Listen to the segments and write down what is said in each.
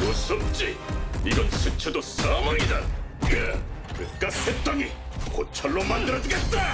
무섭지? 이건 스쳐도 사망이다. 그깟 새덩이 고철로 만들어주겠다.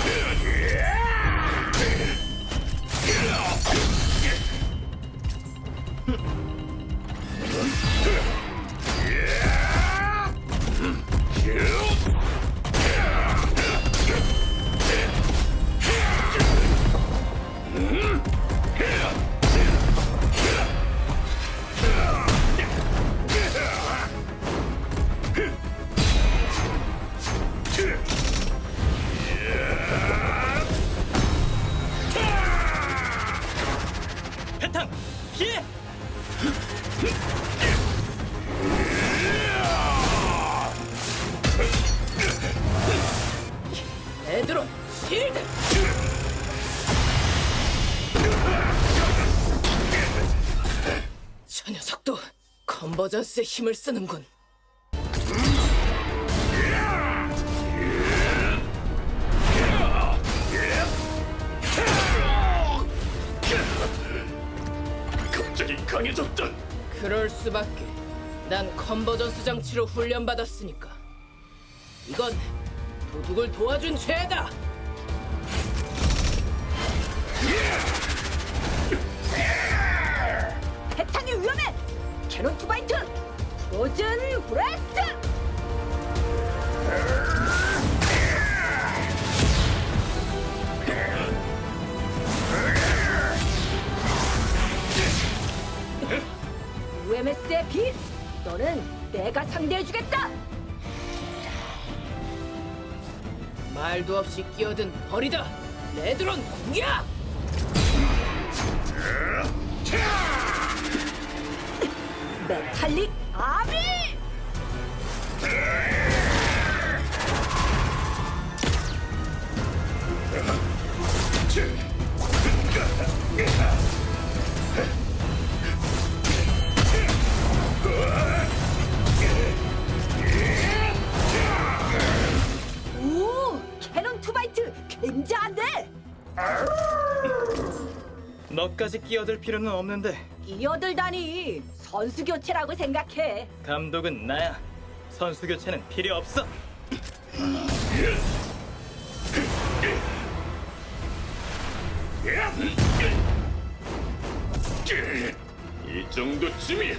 패탕 피해! 에드론 실드 버전스의 힘을 쓰는군. 갑자기 강해졌다. 그럴 수밖에. 난 컨버전스 장치로 훈련받았으니까. 이건 도둑을 도와준 죄다 캐논 투바이트! 프로즌 브레스트! UMS의 빛! 너는 내가 상대해주겠다! 말도 없이 끼어든 벌이다 레드론 공격 메탈릭 아비! 오! 캐논 투바이트 굉장한데! 너까지 끼어들 필요는 없는데 끼어들다니 선수 교체라고 생각해. 감독은 나야. 선수 교체는 필요 없어. 이 정도쯤이야.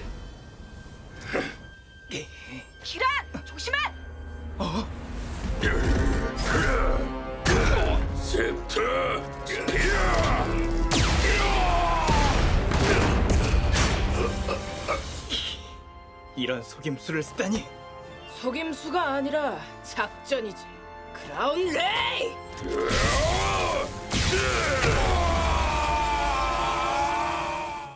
키란 조심해. 세트. 이런 속임수를 쓰다니. 속임수가 아니라 작전이지 크라운 레이 아!